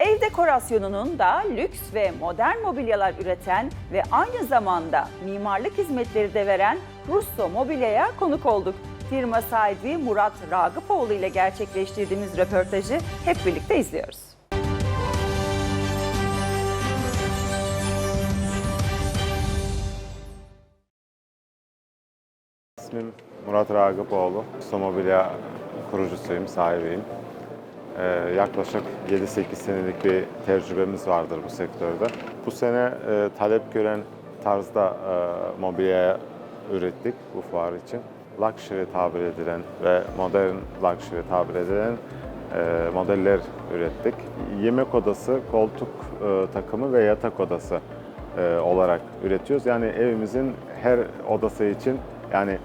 Ev dekorasyonunun da lüks ve modern mobilyalar üreten ve aynı zamanda mimarlık hizmetleri de veren Russo Mobilya'ya konuk olduk. Firma sahibi Murat Ragıpoğlu ile gerçekleştirdiğimiz röportajı hep birlikte izliyoruz. İsmim Murat Ragıpoğlu. Somobilya kurucusuyum, sahibiyim. Ee, yaklaşık 7-8 senelik bir tecrübemiz vardır bu sektörde. Bu sene e, talep gören tarzda e, mobilya ürettik bu fuar için. Luxury tabir edilen ve modern luxury tabir edilen e, modeller ürettik. Yemek odası, koltuk takımı ve yatak odası olarak üretiyoruz. Yani evimizin her odası için yani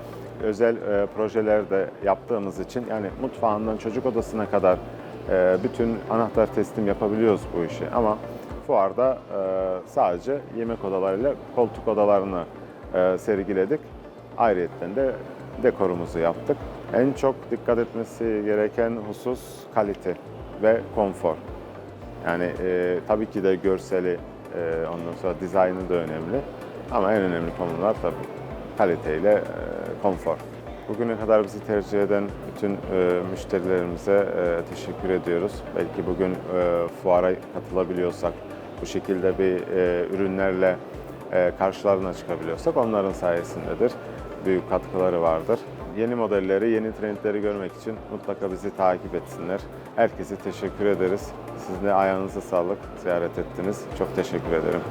özel e, projelerde yaptığımız için yani mutfağından çocuk odasına kadar bütün anahtar teslim yapabiliyoruz bu işi. Ama fuarda e, sadece yemek odalarıyla koltuk odalarını e, sergiledik. Ayrıyeten de dekorumuzu yaptık. En çok dikkat etmesi gereken husus kalite ve konfor. Yani e, tabii ki de görseli, e, ondan sonra dizaynı da önemli. Ama en önemli konular tabii kaliteyle e, konfor. Bugüne kadar bizi tercih eden bütün e, müşterilerimize e, teşekkür ediyoruz. Belki bugün e, fuara katılabiliyorsak, bu şekilde bir e, ürünlerle e, karşılarına çıkabiliyorsak onların sayesindedir. Büyük katkıları vardır. Yeni modelleri, yeni trendleri görmek için mutlaka bizi takip etsinler. Herkese teşekkür ederiz. Sizin de ayağınıza sağlık, ziyaret ettiniz. Çok teşekkür ederim.